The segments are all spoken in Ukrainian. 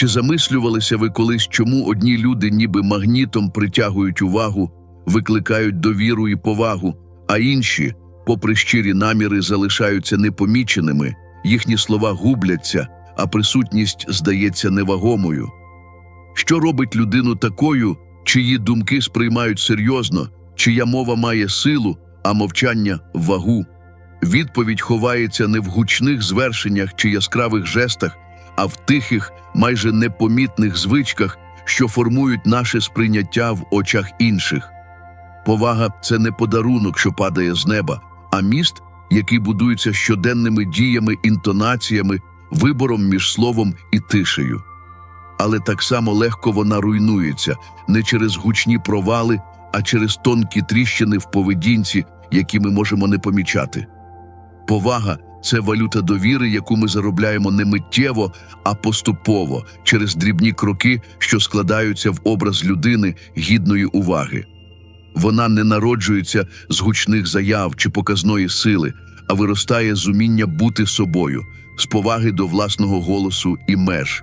Чи замислювалися ви колись, чому одні люди ніби магнітом притягують увагу, викликають довіру і повагу, а інші, попри щирі наміри, залишаються непоміченими, їхні слова губляться, а присутність здається невагомою? Що робить людину такою, чиї думки сприймають серйозно, чия мова має силу, а мовчання вагу? Відповідь ховається не в гучних звершеннях чи яскравих жестах, а в тихих, майже непомітних звичках, що формують наше сприйняття в очах інших. Повага це не подарунок, що падає з неба, а міст, який будується щоденними діями, інтонаціями, вибором між словом і тишею. Але так само легко вона руйнується не через гучні провали, а через тонкі тріщини в поведінці, які ми можемо не помічати. Повага це валюта довіри, яку ми заробляємо не миттєво, а поступово через дрібні кроки, що складаються в образ людини гідної уваги. Вона не народжується з гучних заяв чи показної сили, а виростає з уміння бути собою, з поваги до власного голосу і меж.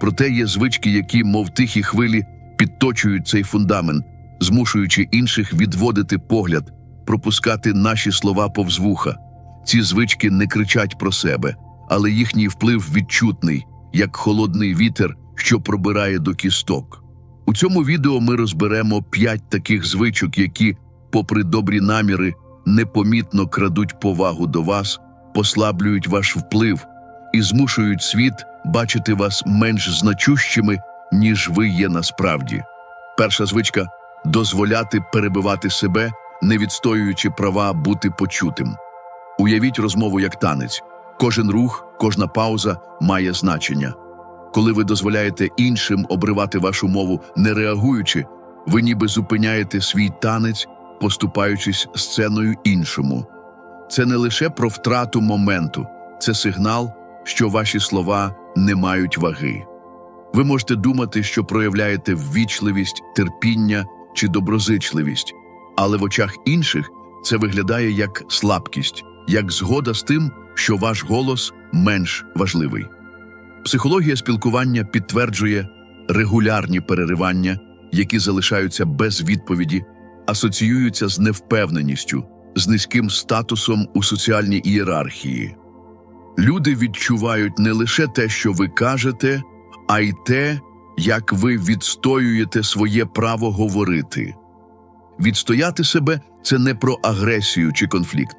Проте є звички, які, мов тихі хвилі, підточують цей фундамент, змушуючи інших відводити погляд, пропускати наші слова повз вуха. Ці звички не кричать про себе, але їхній вплив відчутний, як холодний вітер, що пробирає до кісток. У цьому відео ми розберемо п'ять таких звичок, які, попри добрі наміри, непомітно крадуть повагу до вас, послаблюють ваш вплив і змушують світ бачити вас менш значущими, ніж ви є насправді. Перша звичка дозволяти перебивати себе, не відстоюючи права бути почутим. Уявіть розмову як танець. Кожен рух, кожна пауза має значення. Коли ви дозволяєте іншим обривати вашу мову, не реагуючи, ви ніби зупиняєте свій танець, поступаючись сценою іншому. Це не лише про втрату моменту, це сигнал, що ваші слова не мають ваги. Ви можете думати, що проявляєте ввічливість, терпіння чи доброзичливість, але в очах інших це виглядає як слабкість, як згода з тим, що ваш голос менш важливий. Психологія спілкування підтверджує регулярні переривання, які залишаються без відповіді, асоціюються з невпевненістю, з низьким статусом у соціальній ієрархії. Люди відчувають не лише те, що ви кажете, а й те, як ви відстоюєте своє право говорити. Відстояти себе це не про агресію чи конфлікт,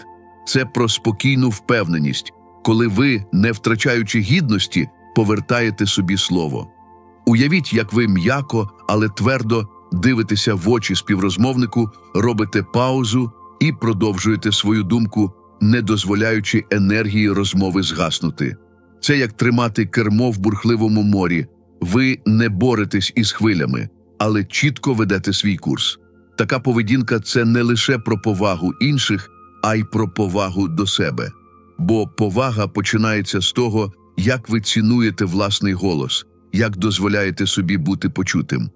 це про спокійну впевненість, коли ви, не втрачаючи гідності, повертаєте собі слово. Уявіть, як ви м'яко, але твердо дивитеся в очі співрозмовнику, робите паузу і продовжуєте свою думку, не дозволяючи енергії розмови згаснути. Це як тримати кермо в бурхливому морі. Ви не боретесь із хвилями, але чітко ведете свій курс. Така поведінка це не лише про повагу інших, а й про повагу до себе. Бо повага починається з того, як ви цінуєте власний голос, як дозволяєте собі бути почутим.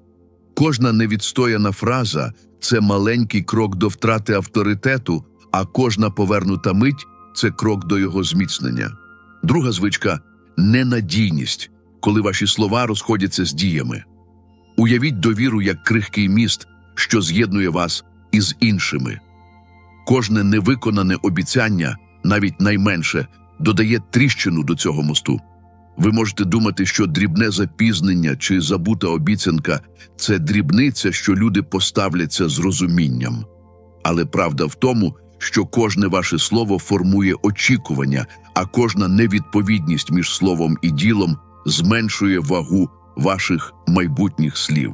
Кожна невідстояна фраза це маленький крок до втрати авторитету, а кожна повернута мить це крок до його зміцнення. Друга звичка ненадійність, коли ваші слова розходяться з діями. Уявіть довіру як крихкий міст, що з'єднує вас із іншими. Кожне невиконане обіцяння, навіть найменше, додає тріщину до цього мосту. Ви можете думати, що дрібне запізнення чи забута обіцянка це дрібниця, що люди поставляться з розумінням. Але правда в тому, що кожне ваше слово формує очікування, а кожна невідповідність між словом і ділом зменшує вагу ваших майбутніх слів.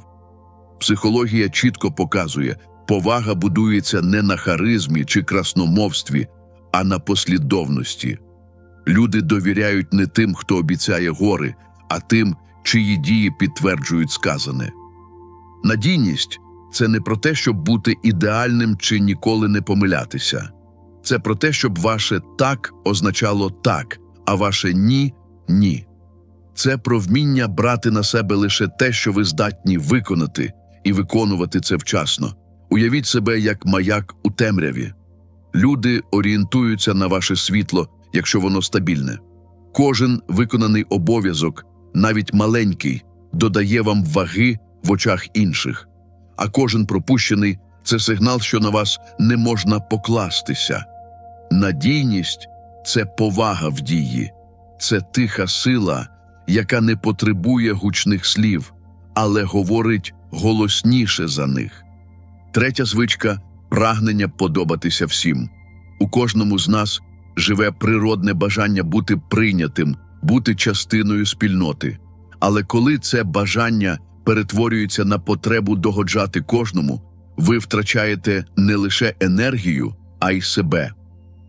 Психологія чітко показує, повага будується не на харизмі чи красномовстві, а на послідовності. Люди довіряють не тим, хто обіцяє гори, а тим, чиї дії підтверджують сказане. Надійність це не про те, щоб бути ідеальним чи ніколи не помилятися. Це про те, щоб ваше так означало так, а ваше ні ні. Це про вміння брати на себе лише те, що ви здатні виконати, і виконувати це вчасно. Уявіть себе як маяк у темряві. Люди орієнтуються на ваше світло, якщо воно стабільне. Кожен виконаний обов'язок, навіть маленький, додає вам ваги в очах інших. А кожен пропущений це сигнал, що на вас не можна покластися. Надійність це повага в дії, це тиха сила, яка не потребує гучних слів, але говорить голосніше за них. Третя звичка прагнення подобатися всім. У кожному з нас живе природне бажання бути прийнятим, бути частиною спільноти. Але коли це бажання перетворюється на потребу догоджати кожному, ви втрачаєте не лише енергію, а й себе.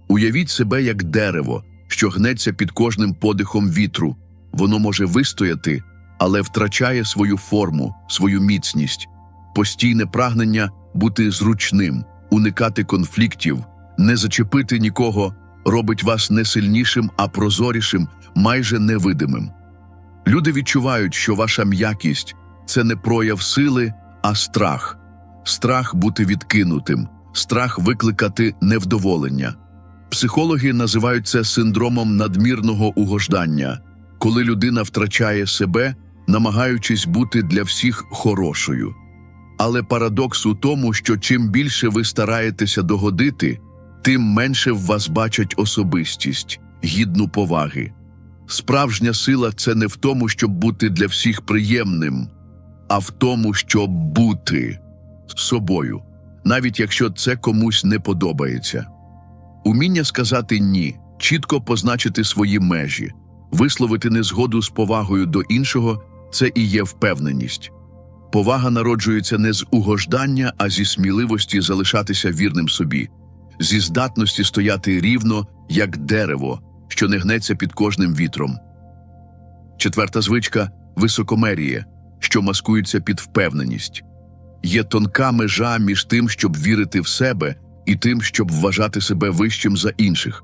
Уявіть себе як дерево, що гнеться під кожним подихом вітру. Воно може вистояти, але втрачає свою форму, свою міцність, постійне прагнення бути зручним, уникати конфліктів, не зачепити нікого, робить вас не сильнішим, а прозорішим, майже невидимим. Люди відчувають, що ваша м'якість це не прояв сили, а страх. Страх бути відкинутим, страх викликати невдоволення. Психологи називають це синдромом надмірного угождання, коли людина втрачає себе, намагаючись бути для всіх хорошою. Але парадокс у тому, що чим більше ви стараєтеся догодити, тим менше в вас бачать особистість, гідну поваги. Справжня сила це не в тому, щоб бути для всіх приємним, а в тому, щоб бути собою, навіть якщо це комусь не подобається. Уміння сказати ні, чітко позначити свої межі, висловити незгоду з повагою до іншого це і є впевненість. Повага народжується не з угождання, а зі сміливості залишатися вірним собі, зі здатності стояти рівно, як дерево, що не гнеться під кожним вітром. Четверта звичка високомеріє, що маскується під впевненість. Є тонка межа між тим, щоб вірити в себе, і тим, щоб вважати себе вищим за інших.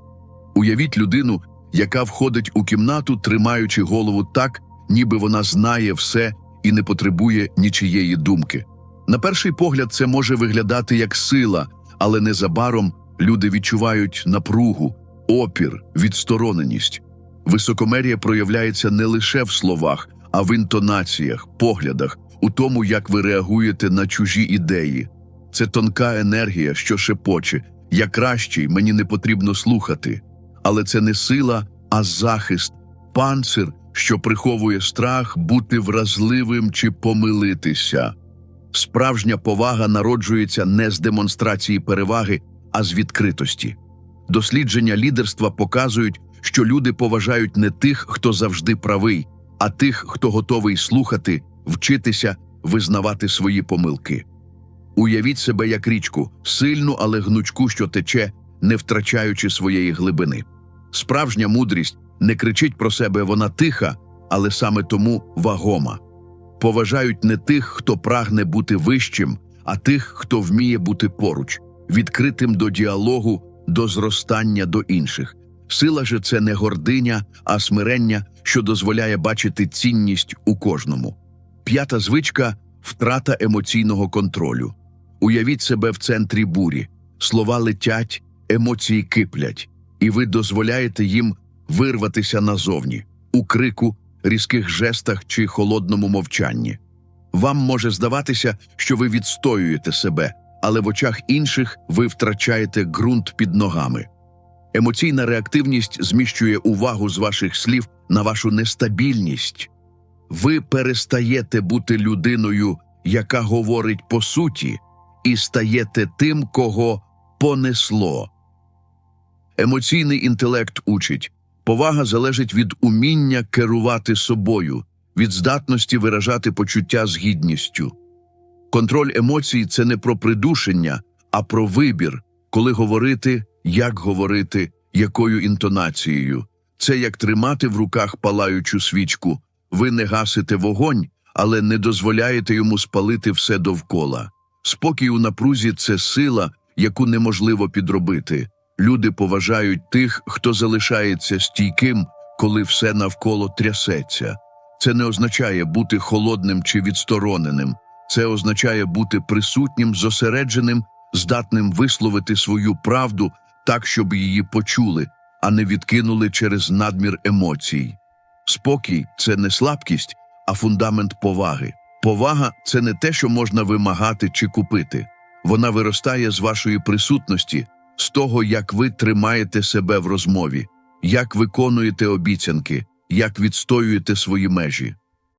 Уявіть людину, яка входить у кімнату, тримаючи голову так, ніби вона знає все і не потребує нічиєї думки. На перший погляд, це може виглядати як сила, але незабаром люди відчувають напругу, опір, відстороненість. Високомерія проявляється не лише в словах, а в інтонаціях, поглядах, у тому, як ви реагуєте на чужі ідеї. Це тонка енергія, що шепоче. Я кращий, мені не потрібно слухати. Але це не сила, а захист, панцир, що приховує страх бути вразливим чи помилитися. Справжня повага народжується не з демонстрації переваги, а з відкритості. Дослідження лідерства показують, що люди поважають не тих, хто завжди правий, а тих, хто готовий слухати, вчитися, визнавати свої помилки. Уявіть себе як річку, сильну, але гнучку, що тече, не втрачаючи своєї глибини. Справжня мудрість не кричить про себе, вона тиха, але саме тому вагома. Поважають не тих, хто прагне бути вищим, а тих, хто вміє бути поруч, відкритим до діалогу, до зростання до інших. Сила же це не гординя, а смирення, що дозволяє бачити цінність у кожному. П'ята звичка втрата емоційного контролю. Уявіть себе в центрі бурі, слова летять, емоції киплять, і ви дозволяєте їм вирватися назовні у крику, різких жестах чи холодному мовчанні. Вам може здаватися, що ви відстоюєте себе, але в очах інших ви втрачаєте ґрунт під ногами. Емоційна реактивність зміщує увагу з ваших слів на вашу нестабільність. Ви перестаєте бути людиною, яка говорить по суті, і стаєте тим, кого понесло. Емоційний інтелект учить повага залежить від уміння керувати собою, від здатності виражати почуття з гідністю. Контроль емоцій це не про придушення, а про вибір, коли говорити, як говорити, якою інтонацією. Це як тримати в руках палаючу свічку. Ви не гасите вогонь, але не дозволяєте йому спалити все довкола. Спокій у напрузі це сила, яку неможливо підробити. Люди поважають тих, хто залишається стійким, коли все навколо трясеться. Це не означає бути холодним чи відстороненим. Це означає бути присутнім, зосередженим, здатним висловити свою правду так, щоб її почули, а не відкинули через надмір емоцій. Спокій це не слабкість, а фундамент поваги. Повага це не те, що можна вимагати чи купити. Вона виростає з вашої присутності, з того, як ви тримаєте себе в розмові, як виконуєте обіцянки, як відстоюєте свої межі.